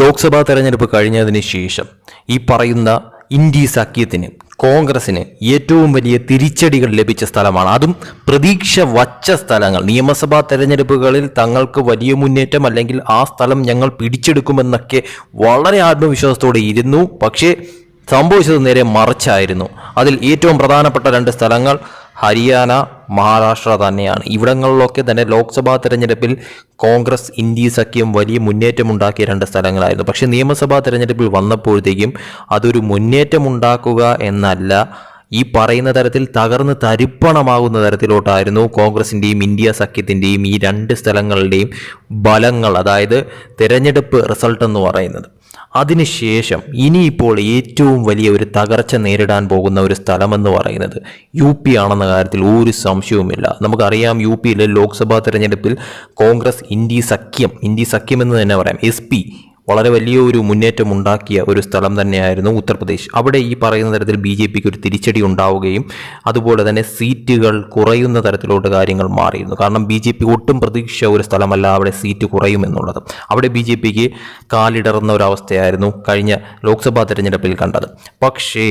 ലോക്സഭാ തെരഞ്ഞെടുപ്പ് കഴിഞ്ഞതിന് ശേഷം ഈ പറയുന്ന ഇന്ത്യ സഖ്യത്തിന് കോൺഗ്രസിന് ഏറ്റവും വലിയ തിരിച്ചടികൾ ലഭിച്ച സ്ഥലമാണ്. അതും പ്രതീക്ഷ വച്ച സ്ഥലങ്ങൾ. നിയമസഭാ തെരഞ്ഞെടുപ്പുകളിൽ തങ്ങൾക്ക് വലിയ മുന്നേറ്റം അല്ലെങ്കിൽ ആ സ്ഥലം ഞങ്ങൾ പിടിച്ചെടുക്കുമെന്നൊക്കെ വളരെ ആത്മവിശ്വാസത്തോടെ ഇരുന്നു. പക്ഷേ സംഭവിച്ചത് നേരെ മറിച്ചായിരുന്നു. അതിൽ ഏറ്റവും പ്രധാനപ്പെട്ട രണ്ട് സ്ഥലങ്ങൾ ഹരിയാന മഹാരാഷ്ട്ര തന്നെയാണ്. ഇവിടങ്ങളിലൊക്കെ തന്നെ ലോക്സഭാ തെരഞ്ഞെടുപ്പിൽ കോൺഗ്രസ് ഇന്ത്യ സഖ്യം വലിയ മുന്നേറ്റമുണ്ടാക്കിയ രണ്ട് സ്ഥലങ്ങളായിരുന്നു. പക്ഷേ നിയമസഭാ തെരഞ്ഞെടുപ്പിൽ വന്നപ്പോഴത്തേക്കും അതൊരു മുന്നേറ്റമുണ്ടാക്കുക എന്നല്ല ഈ പറയുന്ന തരത്തിൽ തകർന്ന് തരിപ്പണമാകുന്ന തരത്തിലോട്ടായിരുന്നു കോൺഗ്രസിന്റെയും ഇന്ത്യ സഖ്യത്തിന്റെയും ഈ രണ്ട് സ്ഥലങ്ങളുടെയും ബലങ്ങൾ അതായത് തെരഞ്ഞെടുപ്പ് റിസൾട്ട് എന്ന് പറയുന്നത്. അതിനുശേഷം ഇനിയിപ്പോൾ ഏറ്റവും വലിയ ഒരു തകർച്ച നേരിടാൻ പോകുന്ന ഒരു സ്ഥലമെന്ന് പറയുന്നത് യു പി ആണെന്ന കാര്യത്തിൽ ഒരു സംശയവുമില്ല. നമുക്കറിയാം യു പിയിലെ ലോക്സഭാ തെരഞ്ഞെടുപ്പിൽ കോൺഗ്രസ് ഇന്ത്യ സഖ്യം ഇന്ത്യ സഖ്യം എന്ന് തന്നെ പറയാം. എസ് പി വളരെ വലിയ ഒരു മുന്നേറ്റം ഉണ്ടാക്കിയ ഒരു സ്ഥലം തന്നെയായിരുന്നു ഉത്തർപ്രദേശ്. അവിടെ ഈ പറയുന്ന തരത്തിൽ ബി ജെ പിക്ക് ഒരു തിരിച്ചടി ഉണ്ടാവുകയും അതുപോലെ തന്നെ സീറ്റുകൾ കുറയുന്ന തരത്തിലോട്ട് കാര്യങ്ങൾ മാറിയിരുന്നു. കാരണം ബി ജെ പി ഒട്ടും പ്രതീക്ഷ ഒരു സ്ഥലമല്ല അവിടെ സീറ്റ് കുറയുമെന്നുള്ളത് അവിടെ ബി ജെ പിക്ക് കാലിടറുന്ന ഒരവസ്ഥയായിരുന്നു കഴിഞ്ഞ ലോക്സഭാ തെരഞ്ഞെടുപ്പിൽ കണ്ടത്. പക്ഷേ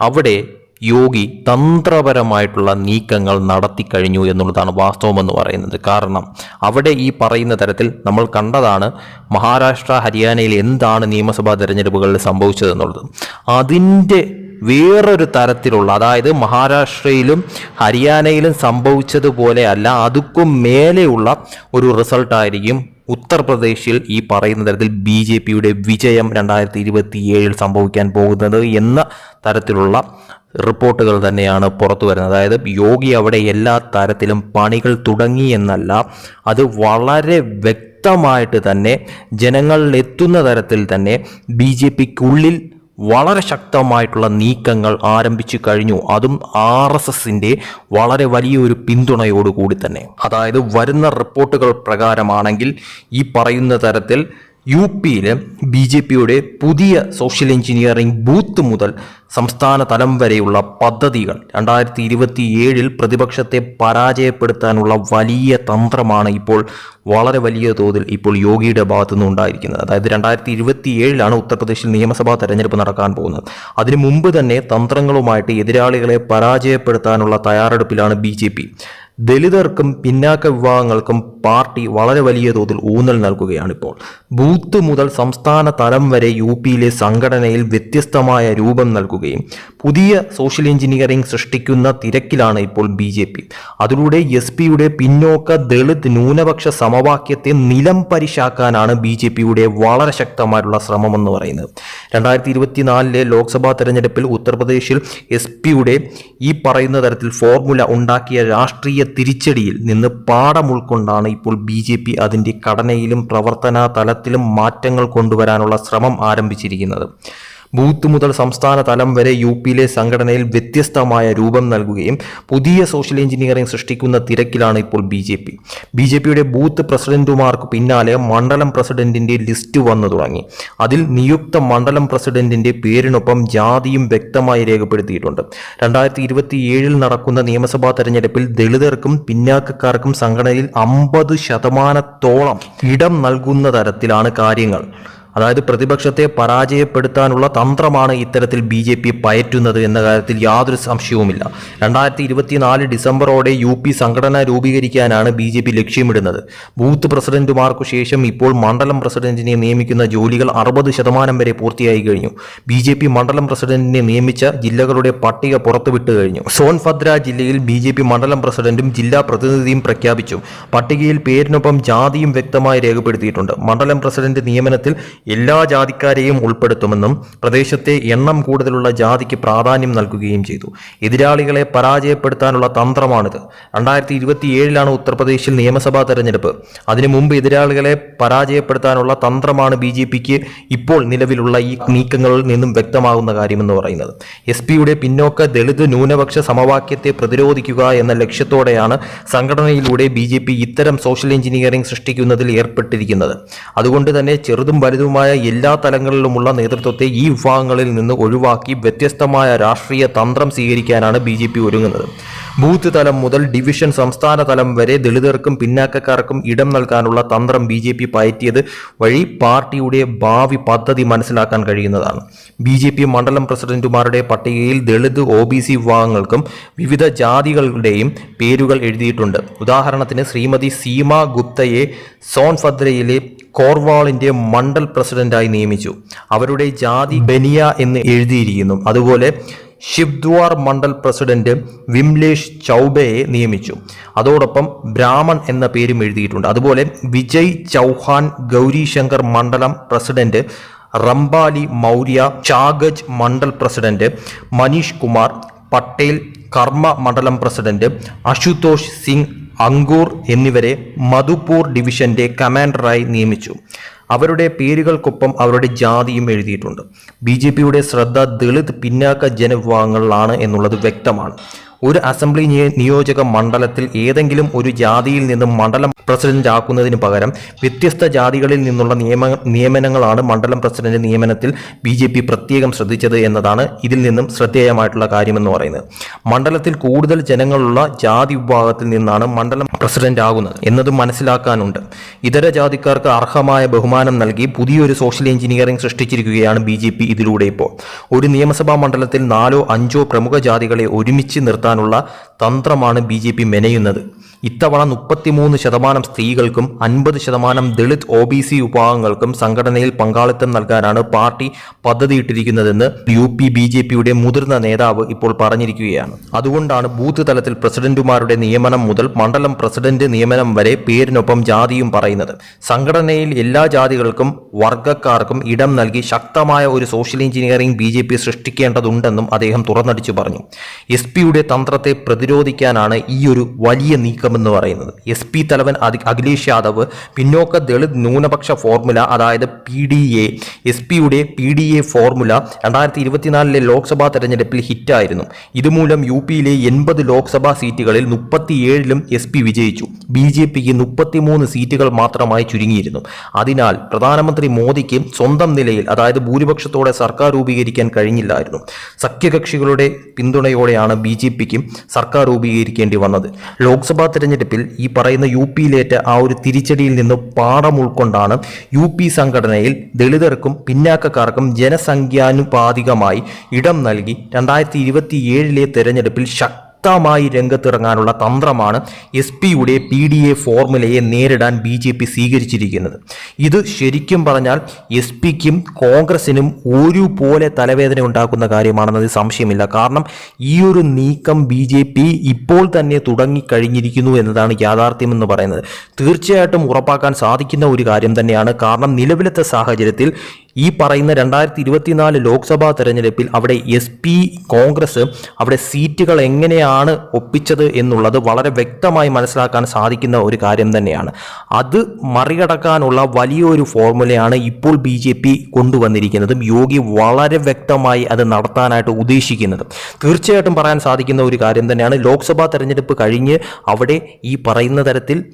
അവിടെ യോഗി തന്ത്രപരമായിട്ടുള്ള നീക്കങ്ങൾ നടത്തി കഴിഞ്ഞു എന്നുള്ളതാണ് വാസ്തവമെന്ന് പറയുന്നത്. കാരണം അവിടെ ഈ പറയുന്ന തരത്തിൽ നമ്മൾ കണ്ടതാണ് മഹാരാഷ്ട്ര ഹരിയാനയിൽ എന്താണ് നിയമസഭാ തെരഞ്ഞെടുപ്പുകളിൽ സംഭവിച്ചതെന്നുള്ളത് അതിന്റെ വേറൊരു തരത്തിലുള്ള അതായത് മഹാരാഷ്ട്രയിലും ഹരിയാനയിലും സംഭവിച്ചതുപോലെ അല്ല അതുക്കും മേലെയുള്ള ഒരു റിസൾട്ടായിരിക്കും ഉത്തർപ്രദേശിൽ ഈ പറയുന്ന തരത്തിൽ ബി ജെ പിയുടെ വിജയം രണ്ടായിരത്തി ഇരുപത്തി ഏഴിൽ സംഭവിക്കാൻ പോകുന്നത് എന്ന തരത്തിലുള്ള റിപ്പോർട്ടുകൾ തന്നെയാണ് പുറത്തു വരുന്നത്. അതായത് യോഗി അവിടെ എല്ലാ തരത്തിലും പണികൾ തുടങ്ങി എന്നല്ല അത് വളരെ വ്യക്തമായിട്ട് തന്നെ ജനങ്ങളിൽ എത്തുന്ന തരത്തിൽ തന്നെ ബി ജെ പിക്കുള്ളിൽ വളരെ ശക്തമായിട്ടുള്ള നീക്കങ്ങൾ ആരംഭിച്ചു കഴിഞ്ഞു. അതും ആർ എസ് എസിന്റെ വളരെ വലിയൊരു പിന്തുണയോടുകൂടി തന്നെ. അതായത് വരുന്ന റിപ്പോർട്ടുകൾ പ്രകാരമാണെങ്കിൽ ഈ പറയുന്ന തരത്തിൽ യു പിയിൽ ബി ജെ പിയുടെ പുതിയ സോഷ്യൽ എഞ്ചിനീയറിംഗ് ബൂത്ത് മുതൽ സംസ്ഥാന തലം വരെയുള്ള പദ്ധതികൾ രണ്ടായിരത്തി ഇരുപത്തി ഏഴിൽ പ്രതിപക്ഷത്തെ പരാജയപ്പെടുത്താനുള്ള വലിയ തന്ത്രമാണ് ഇപ്പോൾ വളരെ വലിയ തോതിൽ ഇപ്പോൾ യോഗിയുടെ ഭാഗത്തു നിന്ന് ഉണ്ടായിരിക്കുന്നത്. അതായത് രണ്ടായിരത്തി ഇരുപത്തി ഏഴിലാണ് ഉത്തർപ്രദേശിൽ നിയമസഭാ തെരഞ്ഞെടുപ്പ് നടക്കാൻ പോകുന്നത്. അതിനു മുമ്പ് തന്നെ തന്ത്രങ്ങളുമായിട്ട് എതിരാളികളെ പരാജയപ്പെടുത്താനുള്ള തയ്യാറെടുപ്പിലാണ് ബി ജെ പി. ദലിതർക്കും പിന്നാക്ക വിഭാഗങ്ങൾക്കും പാർട്ടി വളരെ വലിയ തോതിൽ ഊന്നൽ നൽകുകയാണ് ഇപ്പോൾ ബൂത്ത് മുതൽ സംസ്ഥാന തലം വരെ യു പിയിലെ സംഘടനയിൽ വ്യത്യസ്തമായ രൂപം നൽകുകയും പുതിയ സോഷ്യൽ എഞ്ചിനീയറിംഗ് സൃഷ്ടിക്കുന്ന തിരക്കിലാണ് ഇപ്പോൾ ബി ജെ പി. അതിലൂടെ എസ് പിയുടെ പിന്നോക്ക ദളിത് ന്യൂനപക്ഷ സമവാക്യത്തെ നിലം പരിശാക്കാനാണ് ബി ജെ പിയുടെ വളരെ ശക്തമായിട്ടുള്ള ശ്രമമെന്ന് പറയുന്നത്. രണ്ടായിരത്തി ഇരുപത്തിനാലിലെ ലോക്സഭാ തെരഞ്ഞെടുപ്പിൽ ഉത്തർപ്രദേശിൽ എസ് പിയുടെ ഈ പറയുന്ന തരത്തിൽ ഫോർമുല ഉണ്ടാക്കിയ രാഷ്ട്രീയ തിരിച്ചടിയിൽ നിന്ന് പാഠം ഉൾക്കൊണ്ടാണ് ഇപ്പോൾ ബി ജെ പി അതിന്റെ ഘടനയിലും പ്രവർത്തന തലത്തിലും മാറ്റങ്ങൾ കൊണ്ടുവരാനുള്ള ശ്രമം ആരംഭിച്ചിരിക്കുന്നത്. ബൂത്ത് മുതൽ സംസ്ഥാന തലം വരെ യു പിയിലെ സംഘടനയിൽ വ്യത്യസ്തമായ രൂപം നൽകുകയും പുതിയ സോഷ്യൽ എഞ്ചിനീയറിംഗ് സൃഷ്ടിക്കുന്ന തിരക്കിലാണ് ഇപ്പോൾ B J P. B J പിയുടെ ബൂത്ത് പ്രസിഡന്റുമാർക്ക് പിന്നാലെ മണ്ഡലം പ്രസിഡന്റിന്റെ ലിസ്റ്റ് വന്നു തുടങ്ങി. അതിൽ നിയുക്ത മണ്ഡലം പ്രസിഡന്റിന്റെ പേരിനൊപ്പം ജാതിയും വ്യക്തമായി രേഖപ്പെടുത്തിയിട്ടുണ്ട്. രണ്ടായിരത്തി ഇരുപത്തി ഏഴിൽ നടക്കുന്ന നിയമസഭാ തെരഞ്ഞെടുപ്പിൽ ദളിതർക്കും പിന്നാക്കക്കാർക്കും സംഘടനയിൽ അമ്പത് ശതമാനത്തോളം ഇടം നൽകുന്ന തരത്തിലാണ് കാര്യങ്ങൾ. അതായത് പ്രതിപക്ഷത്തെ പരാജയപ്പെടുത്താനുള്ള തന്ത്രമാണ് ഇത്തരത്തിൽ ബി ജെ പി പയറ്റുന്നത് എന്ന കാര്യത്തിൽ യാതൊരു സംശയവുമില്ല. രണ്ടായിരത്തി ഇരുപത്തിനാല് ഡിസംബറോടെ യു പി സംഘടന രൂപീകരിക്കാനാണ് ബി ജെ പി ലക്ഷ്യമിടുന്നത്. ബൂത്ത് പ്രസിഡന്റുമാർക്കു ശേഷം ഇപ്പോൾ മണ്ഡലം പ്രസിഡന്റിനെ നിയമിക്കുന്ന ജോലികൾ അറുപത് ശതമാനം വരെ പൂർത്തിയായി കഴിഞ്ഞു. ബി ജെ പി മണ്ഡലം പ്രസിഡന്റിനെ നിയമിച്ച ജില്ലകളുടെ പട്ടിക പുറത്തുവിട്ട് കഴിഞ്ഞു. സോൻഭദ്ര ജില്ലയിൽ ബി ജെ പി മണ്ഡലം പ്രസിഡന്റും ജില്ലാ പ്രതിനിധിയും പ്രഖ്യാപിച്ചു. പട്ടികയിൽ പേരിനൊപ്പം ജാതിയും വ്യക്തമായി രേഖപ്പെടുത്തിയിട്ടുണ്ട്. മണ്ഡലം പ്രസിഡന്റ് നിയമനത്തിൽ എല്ലാ ജാതിക്കാരെയും ഉൾപ്പെടുത്തുമെന്നും പ്രദേശത്തെ എണ്ണം കൂടുതലുള്ള ജാതിക്ക് പ്രാധാന്യം നൽകുകയും ചെയ്തു. എതിരാളികളെ പരാജയപ്പെടുത്താനുള്ള തന്ത്രമാണിത്. രണ്ടായിരത്തി ഇരുപത്തി ഏഴിലാണ് ഉത്തർപ്രദേശിൽ നിയമസഭാ തെരഞ്ഞെടുപ്പ്. അതിനു മുമ്പ് എതിരാളികളെ പരാജയപ്പെടുത്താനുള്ള തന്ത്രമാണ് ബി ജെ പിക്ക് ഇപ്പോൾ നിലവിലുള്ള ഈ നീക്കങ്ങളിൽ നിന്നും വ്യക്തമാകുന്ന കാര്യമെന്ന് പറയുന്നത്. എസ് പിയുടെ പിന്നോക്ക ദളിത് ന്യൂനപക്ഷ സമവാക്യത്തെ പ്രതിരോധിക്കുക എന്ന ലക്ഷ്യത്തോടെയാണ് സംഘടനയിലൂടെ ബി ഇത്തരം സോഷ്യൽ എഞ്ചിനീയറിംഗ് സൃഷ്ടിക്കുന്നതിൽ ഏർപ്പെട്ടിരിക്കുന്നത്. അതുകൊണ്ട് തന്നെ ചെറുതും വലുതും ലഭ്യമായ എല്ലാ തലങ്ങളിലുമുള്ള നേതൃത്വത്തെ ഈ വിഭാഗങ്ങളിൽ നിന്ന് ഒഴിവാക്കി വ്യത്യസ്തമായ രാഷ്ട്രീയ തന്ത്രം സ്വീകരിക്കാനാണ് ബി ജെ പി ഒരുങ്ങുന്നത്. ബൂത്ത് തലം മുതൽ ഡിവിഷൻ സംസ്ഥാന തലം വരെ ദളിതർക്കും പിന്നാക്കക്കാർക്കും ഇടം നൽകാനുള്ള തന്ത്രം ബി ജെ പി പയറ്റിയത് വഴി പാർട്ടിയുടെ ഭാവി പദ്ധതി മനസ്സിലാക്കാൻ കഴിയുന്നതാണ്. ബി ജെ പി മണ്ഡലം പ്രസിഡന്റുമാരുടെ പട്ടികയിൽ ദളിത് ഒ ബി സി വിഭാഗങ്ങൾക്കും വിവിധ ജാതികളുടെയും പേരുകൾ എഴുതിയിട്ടുണ്ട്. ഉദാഹരണത്തിന് ശ്രീമതി സീമ ഗുപ്തയെ സോൺഫദ്രയിലെ കോർവാളിന്റെ മണ്ഡൽ പ്രസിഡന്റായി നിയമിച്ചു. അവരുടെ ജാതി ബനിയ എന്ന് എഴുതിയിരിക്കുന്നു. അതുപോലെ ഷിബ്ദ്വാർ മണ്ഡൽ പ്രസിഡന്റ് വിംലേഷ് ചൗബയെ നിയമിച്ചു. അതോടൊപ്പം ബ്രാഹ്മൺ എന്ന പേരും എഴുതിയിട്ടുണ്ട്. അതുപോലെ വിജയ് ചൗഹാൻ ഗൗരിശങ്കർ മണ്ഡലം പ്രസിഡന്റ് റംബാലി മൗര്യ ചാഗജ് മണ്ഡൽ പ്രസിഡന്റ് മനീഷ് കുമാർ പട്ടേൽ കർമ്മ മണ്ഡലം പ്രസിഡന്റ് അശുതോഷ് സിംഗ് അങ്കൂർ എന്നിവരെ മധുപൂർ ഡിവിഷന്റെ കമാൻഡറായി നിയമിച്ചു. അവരുടെ പേരുകൾക്കൊപ്പം അവരുടെ ജാതിയും എഴുതിയിട്ടുണ്ട്. ബി ജെ പിയുടെ ശ്രദ്ധ ദളിത് പിന്നാക്ക ജനവിഭാഗങ്ങളിലാണ് എന്നുള്ളത് വ്യക്തമാണ്. ഒരു അസംബ്ലി നിയ- നിയോജക മണ്ഡലത്തിൽ ഏതെങ്കിലും ഒരു ജാതിയിൽ നിന്നും മണ്ഡലം പ്രസിഡന്റ് ആക്കുന്നതിന് പകരം വ്യത്യസ്ത ജാതികളിൽ നിന്നുള്ള നിയമ നിയമനങ്ങളാണ് മണ്ഡലം പ്രസിഡന്റ് നിയമനത്തിൽ ബി ജെ പി പ്രത്യേകം ശ്രദ്ധിച്ചത് എന്നതാണ് ഇതിൽ നിന്നും ശ്രദ്ധേയമായിട്ടുള്ള കാര്യമെന്ന് പറയുന്നത്. മണ്ഡലത്തിൽ കൂടുതൽ ജനങ്ങളുള്ള ജാതി വിഭാഗത്തിൽ നിന്നാണ് മണ്ഡലം പ്രസിഡന്റ് ആകുന്നത് എന്നതും മനസ്സിലാക്കാനുണ്ട്. ഇതര ജാതിക്കാർക്ക് അർഹമായ ബഹുമാനം നൽകി പുതിയൊരു സോഷ്യൽ എഞ്ചിനീയറിംഗ് സൃഷ്ടിച്ചിരിക്കുകയാണ് ബി ഇതിലൂടെ ഇപ്പോൾ. ഒരു നിയമസഭാ മണ്ഡലത്തിൽ നാലോ അഞ്ചോ പ്രമുഖ ജാതികളെ ഒരുമിച്ച് നിർത്താനുള്ള തന്ത്രമാണ് ബി ജെ പി മെനയുന്നത്. ഇത്തവണ മുപ്പത്തിമൂന്ന് ശതമാനം സ്ത്രീകൾക്കും അൻപത് ശതമാനം ദളിത് ഒ ബി സി വിഭാഗങ്ങൾക്കും സംഘടനയിൽ പങ്കാളിത്തം നൽകാനാണ് പാർട്ടി പദ്ധതിയിട്ടിരിക്കുന്നതെന്ന് യു പി ബി ജെ പിയുടെ മുതിർന്ന നേതാവ് ഇപ്പോൾ പറഞ്ഞിരിക്കുകയാണ്. അതുകൊണ്ടാണ് ബൂത്ത് തലത്തിൽ പ്രസിഡന്റുമാരുടെ നിയമനം മുതൽ മണ്ഡലം പ്രസിഡന്റ് നിയമനം വരെ പേരിനൊപ്പം ജാതിയും പറയുന്നത്. സംഘടനയിൽ എല്ലാ ജാതികൾക്കും വർഗക്കാർക്കും ഇടം നൽകി ശക്തമായ ഒരു social engineering B J P സൃഷ്ടിക്കേണ്ടതുണ്ടെന്നും അദ്ദേഹം തുറന്നടിച്ചു പറഞ്ഞു. എസ് പിയുടെ തന്ത്രത്തെ പ്രതിരോധിക്കാനാണ് ഈ ഒരു വലിയ നീക്കമെന്ന് പറയുന്നത്. എസ് പി തലവൻ അഖിലേഷ് യാദവ് പിന്നോക്ക ദളിത് ന്യൂനപക്ഷ ഫോർമുല അതായത് പി ഡി എ എസ് പിയുടെ പി ഡി എ ഫോർമുല രണ്ടായിരത്തി ഇരുപത്തിനാലിലെ ലോക്സഭാ തെരഞ്ഞെടുപ്പിൽ ഹിറ്റായിരുന്നു. ഇതുമൂലം യു പിയിലെ എൺപത് ലോക്സഭാ സീറ്റുകളിൽ മുപ്പത്തിയേഴിലും എസ് പി വിജയിച്ചു. ബി ജെ പിക്ക് മുപ്പത്തിമൂന്ന് സീറ്റുകൾ മാത്രമായി ചുരുങ്ങിയിരുന്നു. അതിനാൽ പ്രധാനമന്ത്രി മോദിക്ക് സ്വന്തം നിലയിൽ അതായത് ഭൂരിപക്ഷത്തോടെ സർക്കാർ രൂപീകരിക്കാൻ കഴിഞ്ഞില്ലായിരുന്നു. സഖ്യകക്ഷികളുടെ പിന്തുണയോടെയാണ് ബി ജെ പിക്ക് സർക്കാർ രൂപീകരിക്കേണ്ടി വന്നത്. ലോക്സഭാ തെരഞ്ഞെടുപ്പിൽ ഈ പറയുന്ന യു പിയിലേറ്റ ആ ഒരു തിരിച്ചടിയിൽ നിന്ന് പാഠം ഉൾക്കൊണ്ടാണ് യു പി സംഘടനയിൽ ദളിതർക്കും പിന്നാക്കക്കാർക്കും ജനസംഖ്യാനുപാതികമായി ഇടം നൽകി രണ്ടായിരത്തി ഇരുപത്തിയേഴിലെ തെരഞ്ഞെടുപ്പിൽ ശക്തമായി രംഗത്തിറങ്ങാനുള്ള തന്ത്രമാണ് എസ് പിയുടെ പി ഡി എ ഫോർമുലയെ നേരിടാൻ ബി ജെ പി സ്വീകരിച്ചിരിക്കുന്നത്. ഇത് ശരിക്കും പറഞ്ഞാൽ എസ് പിക്കും കോൺഗ്രസിനും ഒരുപോലെ തലവേദന ഉണ്ടാക്കുന്ന കാര്യമാണെന്നത് സംശയമില്ല. കാരണം ഈ ഒരു നീക്കം ബി ജെ പി ഇപ്പോൾ തന്നെ തുടങ്ങിക്കഴിഞ്ഞിരിക്കുന്നു എന്നതാണ് യാഥാർത്ഥ്യം എന്ന് പറയുന്നത്. തീർച്ചയായിട്ടും ഉറപ്പാക്കാൻ സാധിക്കുന്ന ഒരു കാര്യം തന്നെയാണ്. കാരണം നിലവിലത്തെ സാഹചര്യത്തിൽ ഈ പറയുന്ന രണ്ടായിരത്തി ഇരുപത്തിനാല് ലോക്സഭാ തെരഞ്ഞെടുപ്പിൽ അവിടെ എസ് പി കോൺഗ്രസ് അവിടെ സീറ്റുകൾ എങ്ങനെയാണ് ഒപ്പിച്ചത് എന്നുള്ളത് വളരെ വ്യക്തമായി മനസ്സിലാക്കാൻ സാധിക്കുന്ന ഒരു കാര്യം തന്നെയാണ്. അത് മറികടക്കാനുള്ള വലിയൊരു ഫോർമുലയാണ് ഇപ്പോൾ ബി ജെ പി കൊണ്ടുവന്നിരിക്കുന്നതും. യോഗി വളരെ വ്യക്തമായി അത് നടത്താനായിട്ട് ഉദ്ദേശിക്കുന്നത്. തീർച്ചയായിട്ടും പറയാൻ സാധിക്കുന്ന ഒരു കാര്യം തന്നെയാണ്. ലോക്സഭാ തെരഞ്ഞെടുപ്പ് കഴിഞ്ഞ് അവിടെ ഈ പറയുന്ന തരത്തിൽ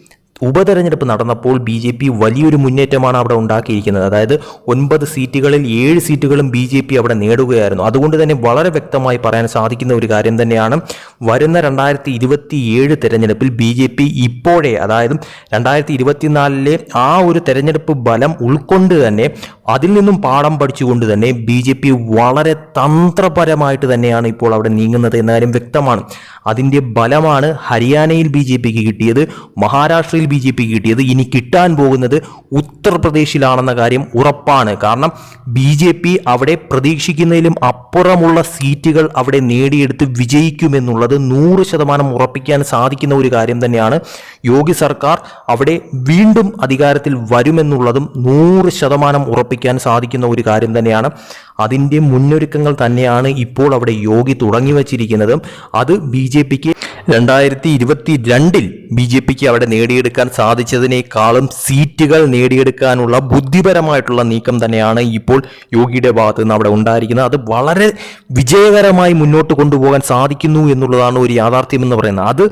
ഉപതെരഞ്ഞെടുപ്പ് നടന്നപ്പോൾ ബി ജെ പി വലിയൊരു മുന്നേറ്റമാണ് അവിടെ ഉണ്ടാക്കിയിരിക്കുന്നത്. അതായത് ഒൻപത് സീറ്റുകളിൽ ഏഴ് സീറ്റുകളും ബി ജെ പി അവിടെ നേടുകയായിരുന്നു. അതുകൊണ്ട് തന്നെ വളരെ വ്യക്തമായി പറയാൻ സാധിക്കുന്ന ഒരു കാര്യം തന്നെയാണ് വരുന്ന രണ്ടായിരത്തി ഇരുപത്തി ഏഴ് തെരഞ്ഞെടുപ്പിൽ ബി ജെ പി ഇപ്പോഴേ അതായത് രണ്ടായിരത്തി ഇരുപത്തിനാലിലെ ആ ഒരു തെരഞ്ഞെടുപ്പ് ബലം ഉൾക്കൊണ്ട് തന്നെ അതിൽ നിന്നും പാഠം പഠിച്ചുകൊണ്ട് തന്നെ ബി ജെ പി വളരെ തന്ത്രപരമായിട്ട് തന്നെയാണ് ഇപ്പോൾ അവിടെ നീങ്ങുന്നത് എന്ന കാര്യം വ്യക്തമാണ്. അതിന്റെ ബലമാണ് ഹരിയാനയിൽ ബി ജെ പിക്ക് കിട്ടിയത് മഹാരാഷ്ട്രയിൽ ബി ജെ പിക്ക് കിട്ടിയത്. ഇനി കിട്ടാൻ പോകുന്നത് ഉത്തർപ്രദേശിലാണെന്ന കാര്യം ഉറപ്പാണ്. കാരണം ബി ജെ പി അവിടെ പ്രതീക്ഷിക്കുന്നതിലും അപ്പുറമുള്ള സീറ്റുകൾ അവിടെ നേടിയെടുത്ത് വിജയിക്കുമെന്നുള്ളത് നൂറ് ശതമാനം ഉറപ്പിക്കാൻ സാധിക്കുന്ന ഒരു കാര്യം തന്നെയാണ്. യോഗി സർക്കാർ അവിടെ വീണ്ടും അധികാരത്തിൽ വരുമെന്നുള്ളതും നൂറ് ശതമാനം ഉറപ്പിക്കാൻ സാധിക്കുന്ന ഒരു കാര്യം തന്നെയാണ്. അതിന്റെ മുന്നൊരുക്കങ്ങൾ തന്നെയാണ് ഇപ്പോൾ അവിടെ യോഗി തുടങ്ങി വച്ചിരിക്കുന്നത്. അത് ബി ജെ പിക്ക്? രണ്ടായിരത്തി ഇരുപത്തി രണ്ടിൽ ബി ജെ പിക്ക് അവിടെ നേടിയെടുക്കാൻ സാധിച്ചതിനേക്കാളും സീറ്റുകൾ നേടിയെടുക്കാനുള്ള ബുദ്ധിപരമായിട്ടുള്ള നീക്കം തന്നെയാണ് ഇപ്പോൾ യോഗിയുടെ ഭാഗത്ത് നിന്ന് അവിടെ ഉണ്ടായിരിക്കുന്നത്. അത് വളരെ വിജയകരമായി മുന്നോട്ട് കൊണ്ടുപോകാൻ സാധിക്കുന്നു എന്നുള്ളതാണ് ഒരു യാഥാർത്ഥ്യം എന്ന് പറയുന്നത്. അത്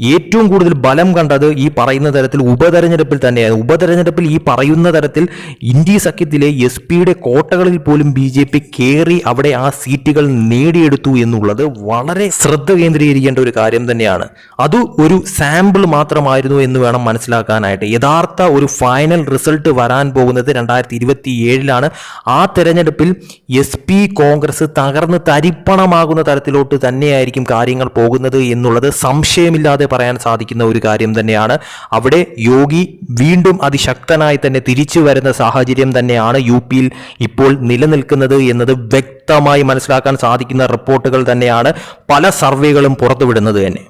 ഏറ്റവും കൂടുതൽ ബലം കണ്ടത് ഈ പറയുന്ന തരത്തിൽ ഉപതെരഞ്ഞെടുപ്പിൽ തന്നെയാണ്. ഉപതെരഞ്ഞെടുപ്പിൽ ഈ പറയുന്ന തരത്തിൽ ഇന്ത്യ സഖ്യത്തിലെ എസ് പിയുടെ കോട്ടകളിൽ പോലും ബി ജെ പി കയറി അവിടെ ആ സീറ്റുകൾ നേടിയെടുത്തു എന്നുള്ളത് വളരെ ശ്രദ്ധ കേന്ദ്രീകരിക്കേണ്ട ഒരു കാര്യം തന്നെയാണ്. അത് ഒരു സാമ്പിൾ മാത്രമായിരുന്നു എന്ന് വേണം മനസ്സിലാക്കാനായിട്ട്. യഥാർത്ഥ ഒരു ഫൈനൽ റിസൾട്ട് വരാൻ പോകുന്നത് രണ്ടായിരത്തി ഇരുപത്തി ഏഴിലാണ് ആ തെരഞ്ഞെടുപ്പിൽ എസ് പി കോൺഗ്രസ് തകർന്ന് തരിപ്പണമാകുന്ന തരത്തിലോട്ട് തന്നെയായിരിക്കും കാര്യങ്ങൾ പോകുന്നത് എന്നുള്ളത് സംശയമില്ലാതെ പറയാൻ സാധിക്കുന്ന ഒരു കാര്യം തന്നെയാണ്. അവിടെ യോഗി വീണ്ടും അതിശക്തനായി തന്നെ തിരിച്ചു വരുന്ന സാഹചര്യം തന്നെയാണ് യു പിയിൽ ഇപ്പോൾ നിലനിൽക്കുന്നത് എന്നത് വ്യക്തമായി മനസ്സിലാക്കാൻ സാധിക്കുന്ന റിപ്പോർട്ടുകൾ തന്നെയാണ് പല സർവേകളും പുറത്തുവിടുന്നത് തന്നെ.